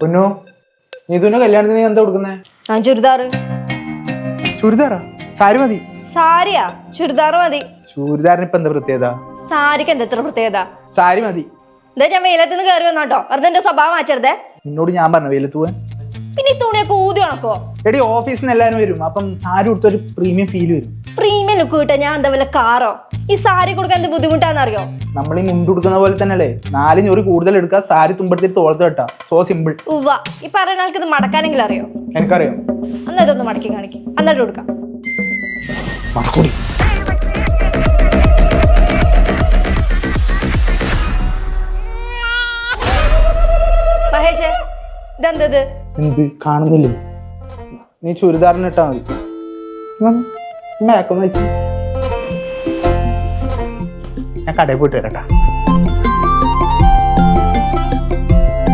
പൊന്നു നീതുവിന്റെ കല്യാണത്തിന് നീ എന്താ കൊടുക്കുന്നേ? ഞാൻ ചുരിദാറ് ചുരിദാറാ? സാരി മതി. സാരിയാ? ചുരിദാർ മതി. ചുരിദാറിന് ഇപ്പൊ എന്താ പ്രത്യേകത? സാരിക്ക് എന്താ എത്ര പ്രത്യേകത? സാരി മതി. എന്താ ഞാൻ വെയിലത്ത് നിന്ന് കയറി വന്നോട്ടോ. വെറുതെ എന്റെ സ്വഭാവം മാറ്റരുതേ. നിന്നോട് ഞാൻ പറഞ്ഞു വെയിലത്ത് പോവാൻ. പിന്നെ ഈ തുണിയൊക്കെ ഊതി ഉണക്കോ എടി ഓഫീസിൽ നിന്ന് എല്ലാവരും വരും. അപ്പം സാരി കൊടുത്ത ഒരു പ്രീമിയം ഫീൽ വരും. പ്രീമിയം ലുക്ക് കിട്ടാൻ ഞാൻ എന്താ വല്ല കാറോ ഈ സാരി കൊടുക്കാൻ എന്ത് ബുദ്ധിമുട്ടാന്നറിയോ? നമ്മൾ ഈ മുണ്ട് കൊടുക്കുന്ന പോലെ തന്നെയല്ലേ? നാല് ഞൊറി കൂടുതൽ എടുക്കാൻ സാരി തുമ്പടത്തിൽ തോളത്ത് കെട്ടാ സോ സിമ്പിൾ ഉവ്വ. ഈ പറയുന്ന ആൾക്ക് ഇത് മടക്കാനെങ്കിലും അറിയോ? എനിക്കറിയാം. എന്നാ ഇതൊന്ന് മടക്കി കാണിക്കും. എന്നിട്ട് കൊടുക്കാം മടക്കൂടി. മഹേഷേ ഇതെന്തത് എന്ത്? കാണുന്നില്ലേ? നീ ചുരിദാറിന് ഇട്ടാ മതി. മേക്കൊന്ന് വെച്ചു ഞാൻ കടയിൽ പോയിട്ട് വരട്ടാ